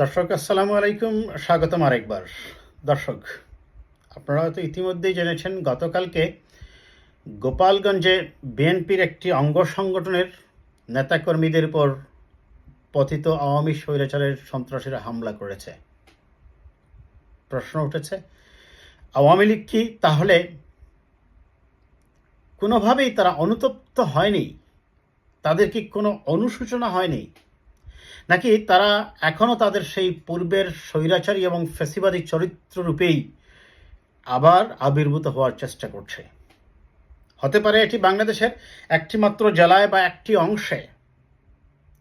দর্শক, আসসালামু আলাইকুম, স্বাগতম আরেকবার। দর্শক, আপনারা হয়তো ইতিমধ্যেই জেনেছেন, গতকালকে গোপালগঞ্জে বিএনপির একটি অঙ্গ সংগঠনের নেতাকর্মীদের উপর পতিত আওয়ামী স্বৈরাচারের সন্ত্রাসীরা হামলা করেছে। প্রশ্ন উঠেছে, আওয়ামী লীগ কি তাহলে কোনোভাবেই তারা অনুতপ্ত হয়নি? তাদের কি কোনো অনুশোচনা হয়নি? নাকি তারা এখনও তাদের সেই পূর্বের স্বৈরাচারী এবং ফেসিবাদী চরিত্র রূপেই আবার আবির্ভূত হওয়ার চেষ্টা করছে? হতে পারে এটি বাংলাদেশের একটি মাত্র জেলায় বা একটি অংশে।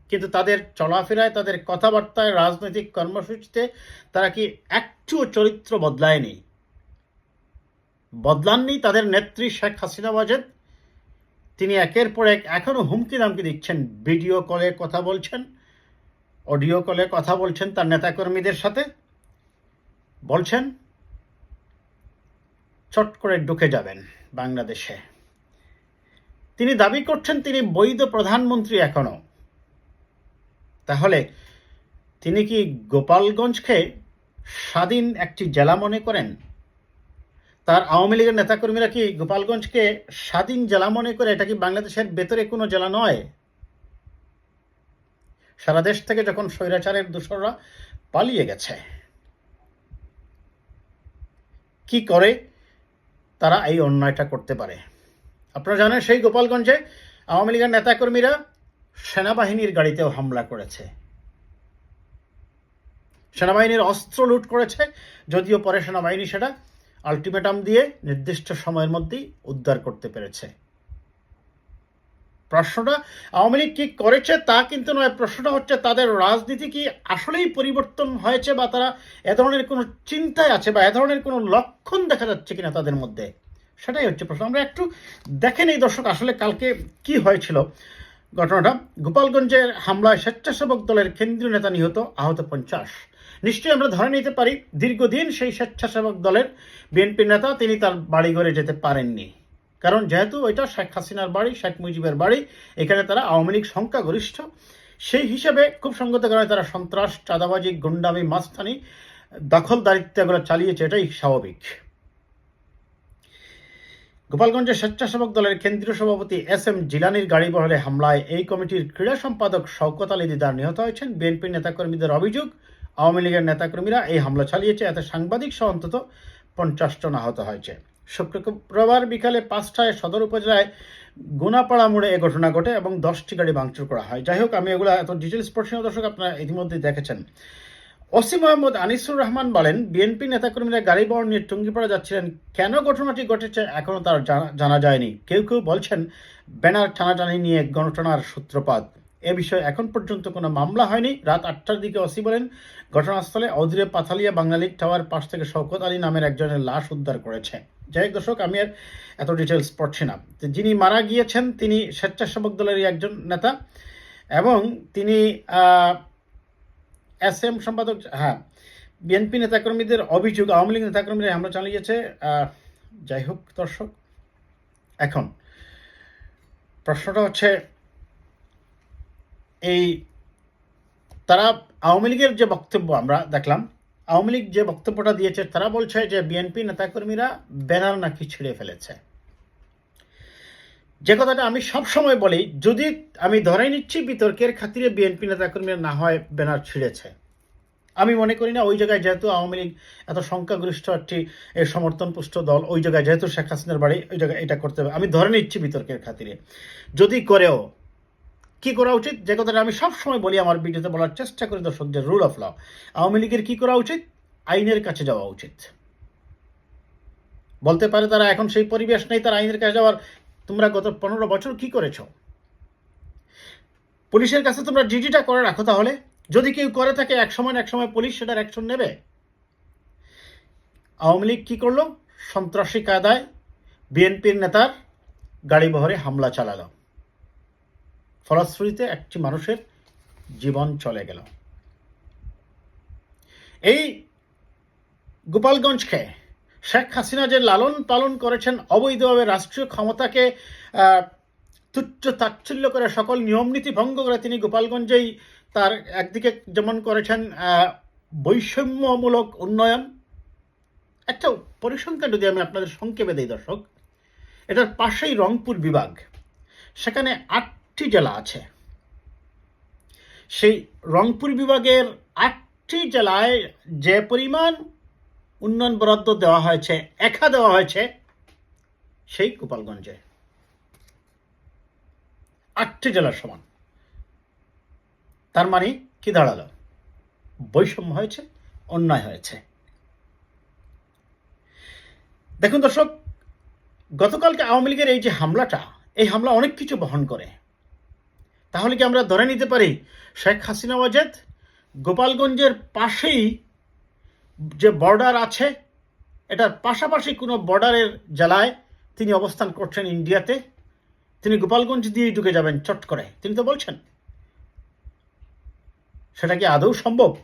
কিন্তু তাদের চলাফেরায়, তাদের কথাবার্তায়, রাজনৈতিক কর্মসূচিতে তারা কি একটুও চরিত্র বদলায়নি? বদলাননি তাদের নেত্রী শেখ হাসিনা ওয়াজেদ। তিনি একের পর এক এখনও হুমকি দামকি দিচ্ছেন, ভিডিও কলে কথা বলছেন অডিও কলে কথা বলছেন তার নেতাকর্মীদের সাথে? বলছেন, চট করে ঢুকে যাবেন বাংলাদেশে। তিনি দাবি করছেন তিনি বৈধ প্রধানমন্ত্রী এখনও। তাহলে তিনি কি গোপালগঞ্জকে স্বাধীন একটি জেলা মনে করেন? তার আওয়ামী লীগের নেতাকর্মীরা কি গোপালগঞ্জকে স্বাধীন জেলা মনে করে? এটা কি বাংলাদেশের ভেতরে কোনো জেলা নয়? সারা দেশ থেকে যখন স্বৈরাচারের দূষররা পালিয়ে গেছে, কি করে তারা এই অন্যায়টা করতে পারে? আপনারা জানেন সেই গোপালগঞ্জে আওয়ামী লীগের নেতাকর্মীরা সেনাবাহিনীর গাড়িতেও হামলা করেছে। সেনাবাহিনীর অস্ত্র লুট করেছে, যদিও পরে সেনাবাহিনী সেটা আলটিমেটাম দিয়ে নির্দিষ্ট সময়ের মধ্যেই উদ্ধার করতে পেরেছে। প্রশ্নটা আওয়ামী লীগ কি করেছে তা কিন্তু নয়। প্রশ্নটা হচ্ছে, তাদের রাজনীতি কি আসলেই পরিবর্তন হয়েছে বা তারা এ ধরনের কোনো চিন্তায় আছে বা এ ধরনের কোনো লক্ষণ দেখা যাচ্ছে কিনা তাদের মধ্যে? সেটাই হচ্ছে প্রশ্ন। আমরা একটু দেখেন এই দর্শক, আসলে কালকে কি হয়েছিল। ঘটনাটা, গোপালগঞ্জের হামলায় স্বেচ্ছাসেবক দলের কেন্দ্রীয় নেতা নিহত, আহত পঞ্চাশ। নিশ্চয়ই আমরা ধরে নিতে পারি, দীর্ঘদিন সেই স্বেচ্ছাসেবক দলের বিএনপি নেতা, তিনি তার বাড়িঘরে যেতে পারেননি। কারণ যেহেতু ওইটা শেখ হাসিনার বাড়ি, শেখ মুজিবের বাড়ি, এখানে তারা আওয়ামী লীগ সংখ্যাগরিষ্ঠ। সেই হিসাবে খুব সঙ্গত কারণে তারা সন্ত্রাস, চাঁদাবাজি, গুন্ডামি, মাস্তানি দখলদারিত্ব এগুলো চালিয়েছে, এটাই স্বাভাবিক। গোপালগঞ্জের স্বেচ্ছাসেবক দলের কেন্দ্রীয় সভাপতি এস এম জিলানির গাড়ি বহলে হামলায় এই কমিটির ক্রীড়া সম্পাদক শওকত আলী দিদার নিহত হয়েছেন। বিএনপির নেতাকর্মীদের অভিযোগ, আওয়ামী লীগের নেতাকর্মীরা এই হামলা চালিয়েছে, এতে সাংবাদিক সহ অন্তত পঞ্চাশ জন আহত হয়েছে। শুক্রবার বিকালে পাঁচটায় সদর উপজেলায় গুনাপাড়া মোড়ে এ ঘটনা ঘটে এবং দশটি গাড়ি ভাঙচুর করা হয়। যাই হোক, আমি এগুলো এত ডিটেলস পড়ছি দর্শক, আপনারা ইতিমধ্যেই দেখেছেন। ওসি মোহাম্মদ আনিসুর রহমান বলেন বিএনপি নেতাকর্মীরা গাড়ি বহর নিয়ে টুঙ্গিপাড়া যাচ্ছিলেন। কেন ঘটনাটি ঘটেছে এখনও তার জানা- জানা যায়নি। কেউ কেউ বলছেন, ব্যানার টানাটানি নিয়ে গণটানার সূত্রপাত। এ বিষয়ে এখন পর্যন্ত কোনো মামলা হয়নি। রাত আটটার দিকে অসি বলেন, ঘটনাস্থলে অদূরে পাথালিয়া বাঙালি টাওয়ার পাশ থেকে শওকত আলী নামের একজনের লাশ উদ্ধার করেছে। যাই হোক দর্শক, আমি আর এত ডিটেলস পড়ছি না। যিনি মারা গিয়েছেন, তিনি স্বেচ্ছাসেবক দলেরই একজন নেতা এবং তিনি এস এম সম্পাদক হ্যাঁ বিএনপি নেতাকর্মীদের অভিযোগ, আওয়ামী লীগ নেতাকর্মীরা হামলা চালিয়েছে। যাই হোক দর্শক, এখন প্রশ্নটা হচ্ছে এই তারা আওয়ামী লীগের যে বক্তব্য আমরা দেখলাম আওয়ামী লীগ যে বক্তব্যটা দিয়েছে তারা বলছে যে বিএনপি নেতাকর্মীরা ব্যানার নাকি ছিঁড়ে ফেলেছে। যে কথাটা আমি সব সময় বলি যদি আমি ধরে নিচ্ছি বিতর্কের খাতিরে বিএনপি নেতাকর্মীরা না হয় ব্যানার ছিঁড়েছে। আমি মনে করি না ওই জায়গায় যেহেতু আওয়ামী লীগ এত সংখ্যাগরিষ্ঠ একটি এ, সমর্থনপুষ্ট দল ওই জায়গায় যেহেতু শেখ হাসিনার বাড়ি ওই জায়গায় এটা করতে হবে। আমি ধরে নিচ্ছি বিতর্কের খাতিরে। যদি করেও কি করা উচিত? যে কথাটা আমি সবসময় বলি আমার ভিডিওতে বলার চেষ্টা করি, দর্শকদের রুল অফ ল আওয়ামী লীগের কি করা উচিত? আইনের কাছে যাওয়া উচিত। বলতে পারে তারা এখন সেই পরিবেশ নেই, তারা আইনের কাছে যাওয়ার। তোমরা গত পনেরো বছর কি করেছ? পুলিশের কাছে তোমরা ডিজিটা করে রাখো তাহলে। যদি কেউ করে থাকে, এক সময় এক সময় পুলিশ সেটার অ্যাকশন নেবে। আওয়ামী লীগ কি করল? সন্ত্রাসী কায়দায় বিএনপির নেতার গাড়ি বহরে হামলা চালালো। ফলশ্রুতিতে একটি মানুষের জীবন চলে গেল। এই গোপালগঞ্জকে শেখ হাসিনা যে লালন পালন করেছেন, অবৈধভাবে রাষ্ট্রীয় ক্ষমতাকে তুচ্ছ তাচ্ছিল্য করে সকল নিয়ম নীতি ভঙ্গ করে তিনি গোপালগঞ্জেই তার একদিকে যেমন করেছেন বৈষম্যমূলক উন্নয়ন। একটা পরিসংখ্যান যদি আমি আপনাদের সংক্ষেপে দিই দর্শক, এটার পাশেই রংপুর বিভাগ। সেখানে আটটি জেলা আছে। সেই রংপুর বিভাগের আটটি জেলায় যে পরিমাণ উন্নয়ন বরাদ্দ দেওয়া হয়েছে, একা দেওয়া হয়েছে, সেই গোপালগঞ্জে। আটটি জেলার সমান। তার মানে কি দাঁড়াল? বৈষম্য হয়েছে, অন্যায় হয়েছে। দেখুন দর্শক, গতকালকে আওয়ামী লীগের এই যে হামলাটা, এই হামলা অনেক কিছু বহন করে। তাহলে কি আমরা ধরে নিতে পারি? শেখ হাসিনা ওয়াজেদ গোপালগঞ্জের পাশেই যে বর্ডার আছে, এটার পাশাপাশি কোনো বর্ডারের জেলায় তিনি অবস্থান করছেন ইন্ডিয়াতে। তিনি গোপালগঞ্জ দিয়েই ঢুকে যাবেন চট করে। তিনি তো বলছেন। সেটা কি আদৌ সম্ভব?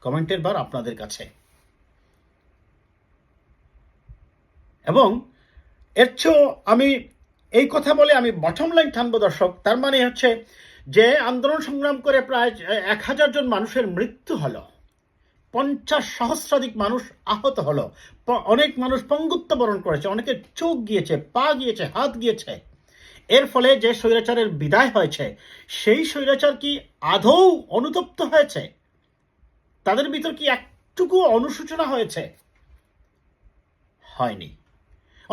কমেন্টের বার আপনাদের কাছে। এবং এর চেয়েও আমি এই কথা বলে আমি বটম লাইন টানবো দর্শক। তার মানে হচ্ছে যে আন্দোলন সংগ্রাম করে প্রায় এক হাজার জন মানুষের মৃত্যু হলো। পঞ্চাশ সহস্রাধিক মানুষ আহত হলো। অনেক মানুষ পঙ্গুত্ব বরণ করেছে, অনেকের চোখ গিয়েছে, পা গিয়েছে, হাত গিয়েছে। এর ফলে যে স্বৈরাচারের বিদায় হয়েছে, সেই স্বৈরাচার কি আদৌ অনুতপ্ত হয়েছে? তাদের ভিতর কি একটুকু অনুসূচনা হয়েছে? হয়নি।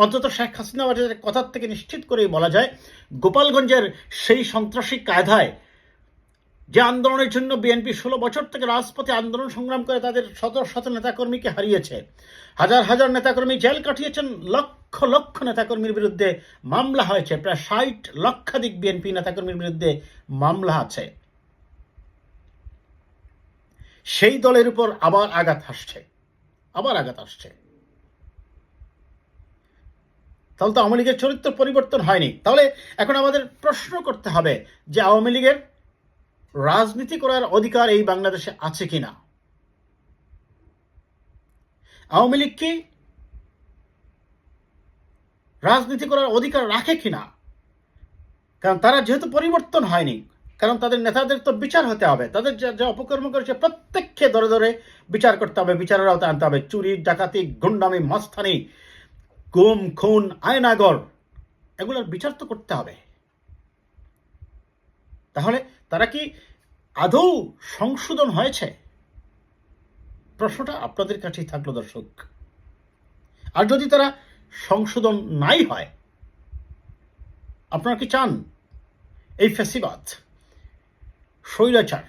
অন্তত শেখ হাসিনা ওয়াজেদের কথার থেকে নিশ্চিত করেই বলা যায়, গোপালগঞ্জের সেই সন্ত্রাসী কায়দায় যে আন্দোলনের জন্য বিএনপি ষোলো বছর থেকে রাজপথে আন্দোলন সংগ্রাম করে তাদের শত শত নেতাকর্মীকে হারিয়েছে। হাজার হাজার নেতাকর্মী জেল কাটিয়েছেন, লক্ষ লক্ষ নেতাকর্মীর বিরুদ্ধে মামলা হয়েছে, প্রায় ষাট লক্ষাধিক বিএনপি নেতাকর্মীর বিরুদ্ধে মামলা আছে। সেই দলের উপর আবার আঘাত আসছে, আবার আঘাত আসছে। তাহলে তো আওয়ামী লীগের চরিত্র পরিবর্তন হয়নি। তাহলে এখন আমাদের প্রশ্ন করতে হবে যে আওয়ামী লীগের রাজনীতি করার অধিকার এই বাংলাদেশে আছে কিনা? আওয়ামী লীগ কি রাজনীতি করার অধিকার রাখে কিনা? কারণ তারা যেহেতু পরিবর্তন হয়নি, কারণ তাদের নেতাদের তো বিচার হতে হবে। তাদের যা যা অপকর্ম করেছে প্রত্যেককে ধরে ধরে বিচার করতে হবে, বিচারের আওতায় আনতে হবে। চুরি, ডাকাতি, গুন্ডামি, মাস্তানি গুম, খুন, আয়নাগর, এগুলোর বিচার তো করতে হবে। তাহলে তারা কি আদৌ সংশোধন হয়েছে? প্রশ্নটা আপনাদের কাছেই থাকল, দর্শক। আর যদি তারা সংশোধন নাই হয়, আপনারা কি চান এই ফেসিবাদ স্বৈরাচার,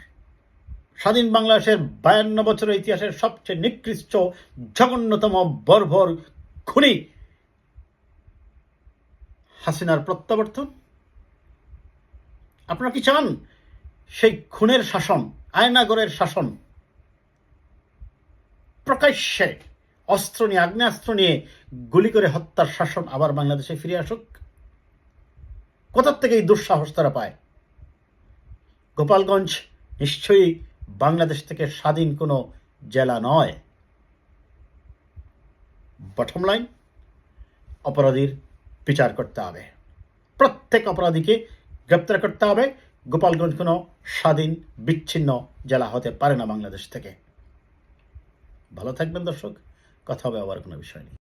স্বাধীন বাংলাদেশের বায়ান্ন বছরের ইতিহাসের সবচেয়ে নিকৃষ্ট, জঘন্যতম বর্বর খুনি হাসিনার প্রত্যাবর্তন? আপনারা কি চান সেই খুনের শাসন, আয়নাগরের শাসন? প্রকাশ্যে অস্ত্র নিয়ে, আগ্নেয়াস্ত্র নিয়ে গুলি করে হত্যার শাসন আবার বাংলাদেশে ফিরে আসুক? কোথার থেকে এই দুঃসাহস তারা পায়? গোপালগঞ্জ নিশ্চয়ই বাংলাদেশ থেকে স্বাধীন কোনো জেলা নয়। বটম লাইন অপরাধীর বিচার করতে হবে। প্রত্যেক অপরাধীকে গ্রেপ্তার করতে হবে। গোপালগঞ্জ কোনো স্বাধীন, বিচ্ছিন্ন জেলা হতে পারে না বাংলাদেশ থেকে। ভালো থাকবেন দর্শক, কথা হবে আবার কোনো বিষয় নেই